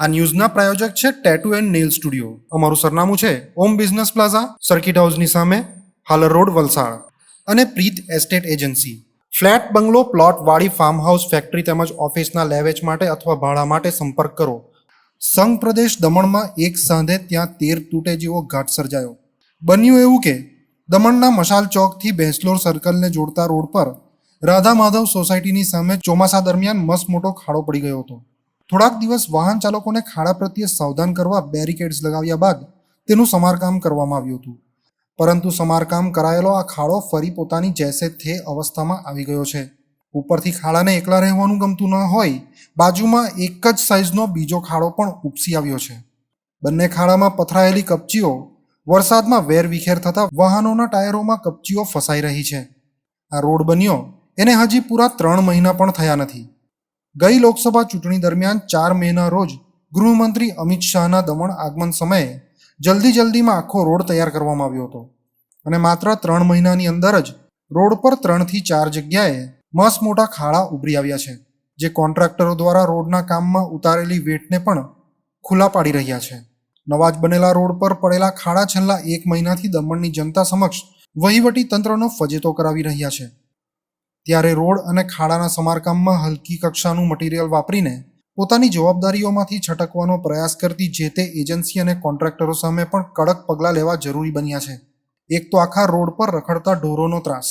આ ન્યૂઝના પ્રાયોજક છે tattoo and nail studio અમારું સરનામું છે ઓમ બિઝનેસ પ્લાઝા સર્કિટ હાઉસની સામે, હાલર રોડ, વલસાડ. અને Preet estate agency flat, bungalow, plot, વાડી ફાર્મ હાઉસ ફેક્ટરી તેમજ ઓફિસના લેવેચ માટે અથવા ભાડા માટે સંપર્ક કરો. સંઘ પ્રદેશ દમણમાં એક સાંધે ત્યાં તેર તૂટે જેવો ઘાટ સર્જાયો. બન્યું એવું કે, દમણના મશાલ ચોકથી બેસલોર સર્કલને જોડતા રોડ પર રાધા માધવ સોસાયટીની સામે ચોમાસા દરમિયાન મસ્ત મોટો ખાડો પડી ગયો હતો. થોડાક દિવસ વાહન ચાલકોને ખાડા પ્રત્યે સાવધાન કરવા બેરિકેડ્સ લગાવ્યા બાદ તેનું સમારકામ કરવામાં આવ્યું હતું. પરંતુ સમારકામ કરાયેલો આ ખાડો ફરી પોતાની જેસે થે અવસ્થામાં આવી ગયો છે. ઉપરથી ખાડાને એકલા રહેવાનું ગમતું ન હોય, બાજુમાં એક જ સાઇઝનો બીજો ખાડો પણ ઉપસી આવ્યો છે. બંને ખાડામાં પથરાયેલી કપચીઓ, વરસાદમાં વેર વિખેર થતાં વાહનોના ટાયરોમાં કપચીઓ ફસાઈ રહી છે. આ રોડ બન્યો. એને હજી પૂરા ત્રણ મહિના પણ થયા નથી. ગઈ લોકસભા ચૂંટણી દરમિયાન ચાર મેના રોજ ગૃહમંત્રી અમિત શાહના દમણ આગમન સમયે જલ્દી જલ્દીમાં આખો રોડ તૈયાર કરવામાં આવ્યો હતો. અને માત્ર ત્રણ મહિનાની અંદર જ રોડ પર ત્રણથી ચાર જગ્યાએ મસ મોટા ખાડા ઉભરી આવ્યા છે, જે કોન્ટ્રાક્ટરો દ્વારા રોડના કામમાં ઉતારેલી વેટને પણ ખુલ્લા પાડી રહ્યા છે. નવા જ બનેલા રોડ પર પડેલા ખાડા છેલ્લા એક મહિનાથી દમણની જનતા સમક્ષ વહીવટી તંત્રનો ફજેતો કરાવી રહ્યા છે. ત્યારે રોડ અને ખાડાના સમારકામમાં હલકી કક્ષાનું મટીરિયલ વાપરીને પોતાની જવાબદારીઓમાંથી છટકવાનો પ્રયાસ કરતી જે તે એજન્સી અને કોન્ટ્રાક્ટરો સામે પણ કડક પગલાં લેવા જરૂરી બન્યા છે. એક તો આખા રોડ પર રખડતા ઢોરોનો ત્રાસ,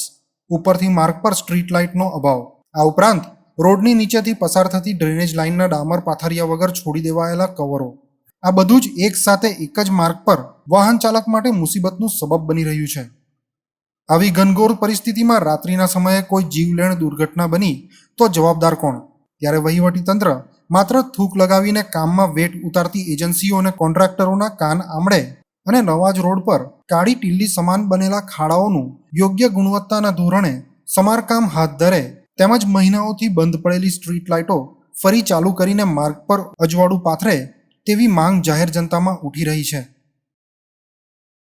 ઉપરથી માર્ગ પર સ્ટ્રીટ લાઇટનો અભાવ. આ ઉપરાંત, રોડની નીચેથી પસાર થતી ડ્રેનેજ લાઇનના ડામર પાથરિયા વગર છોડી દેવાયેલા કવરો. આ બધું જ એક સાથે એક જ માર્ગ પર વાહન ચાલક માટે મુસીબતનું સબબ બની રહ્યું છે. આવી ઘનઘોર પરિસ્થિતિમાં રાત્રિના સમયે કોઈ જીવલેણ દુર્ઘટના બની તો જવાબદાર કોણ? ત્યારે વહીવટી તંત્ર માત્ર થૂક લગાવીને કામમાં વેટ ઉતારતી એજન્સીઓ અને કોન્ટ્રાક્ટરોના કાન આમળે અને નવાજ રોડ પર કાળી ટીલ્લી સમાન બનેલા ખાડાઓનું યોગ્ય ગુણવત્તાના ધોરણે સમારકામ હાથ ધરે તેમજ મહિનાઓથી બંધ પડેલી સ્ટ્રીટ લાઇટો ફરી ચાલુ કરીને માર્ગ પર અજવાળું પાથરે તેવી માંગ જાહેર જનતામાં ઉઠી રહી છે.